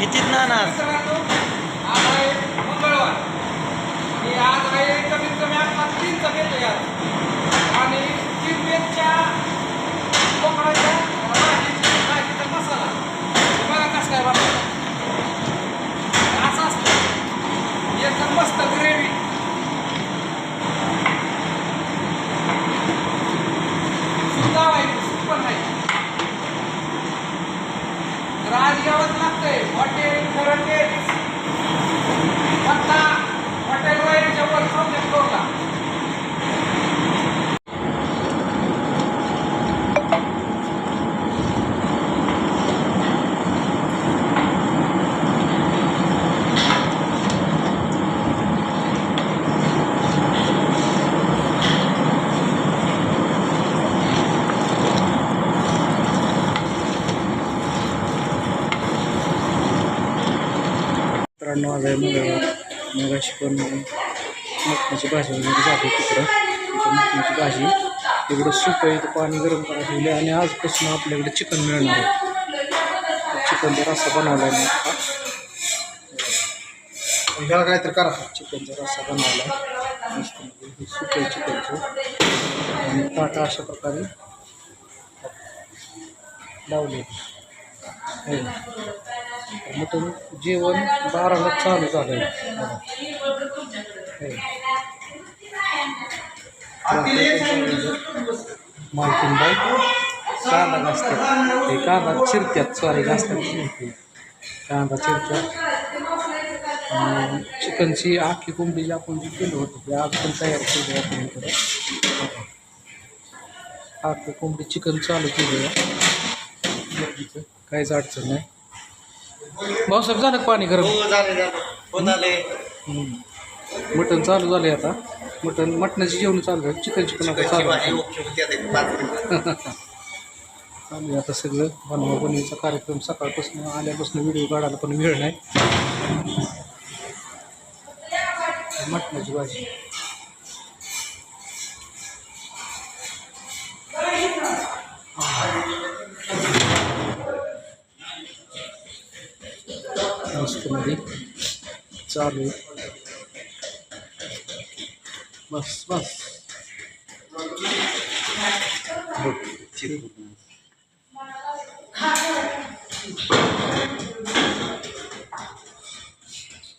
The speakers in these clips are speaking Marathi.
किती ना ना आज आज आहे कमीत कमी आठ तीन तयार राज घ्यावंच लागतंय. हॉटेल करंटेट पत्ता हॉटेल वय जवळ कारण आज आहे मंगळवार मगाशी पण मटणाची भाजी वगैरे झाली तिकडं. तिथं मटणाची भाजी. तिकडं सुकं आहे इथं पाणी गरम करायला ठेवले आणि आजपासून आपल्याकडे चिकन मिळणार आहे. चिकनचा रस्सा बनवला आहे आता. ह्याला काय तर करा चिकनचा रस्सा बनवला आहे. मस्त म्हणजे आहे चिकनचं. आणि ताटा अशा प्रकारे लावले मटन जेवण बाराला चालू झालं मालकीन बाई कांदा घासतात हे कांदा चिरत्यात सॉरी घासतात कांदा चिरत्यात. चिकनची आखी कोंबडी आपण जी केलं होतं ते आज पण तयार केली आपण इकडं. आखी कोंबडी चिकन चालू केलं आहे. काहीच अडचण नाही. भाऊसाहेब झालं का पाणी गरम? हो झाले झाले. मटण चालू झाले आता. मटण मटणाची जेवण चालू आहे. चिकन चिकन आता चालू भाजी आहे. ओके होती आता एक पाच मिनिटं. चालू आहे आता सगळं बनवा बनवीचा कार्यक्रम सकाळपासून आल्यापासून व्हिडिओ काढायला पण वेळ नाही. मटणाची भाजी. मस्त चालू. आहे बस बस. बघ.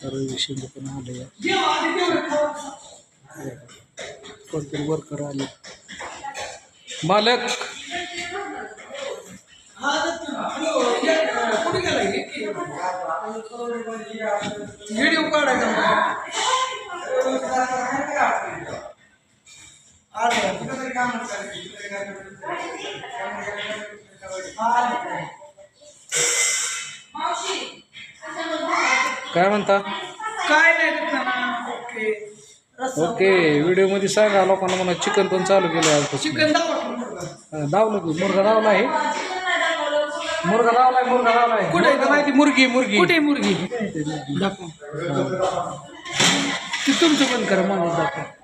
रवी पण आले. कोणतरी वर्कर आले. मालक. व्हिडिओ काढायचा काय म्हणता? काय नाही दुकाना ओके. व्हिडिओमध्ये सांगा लोकांना म्हणा चिकन पण चालू केलं चिकन दावा दावलं की मुर्गा दावला आहे. मुर्गा मुर्गा कुठे आहे? मुर्गा मुर्गी मुर्गी. कुठे आहे मुर्गी? दाखव. ते तुमचं पण करा मला दाखव.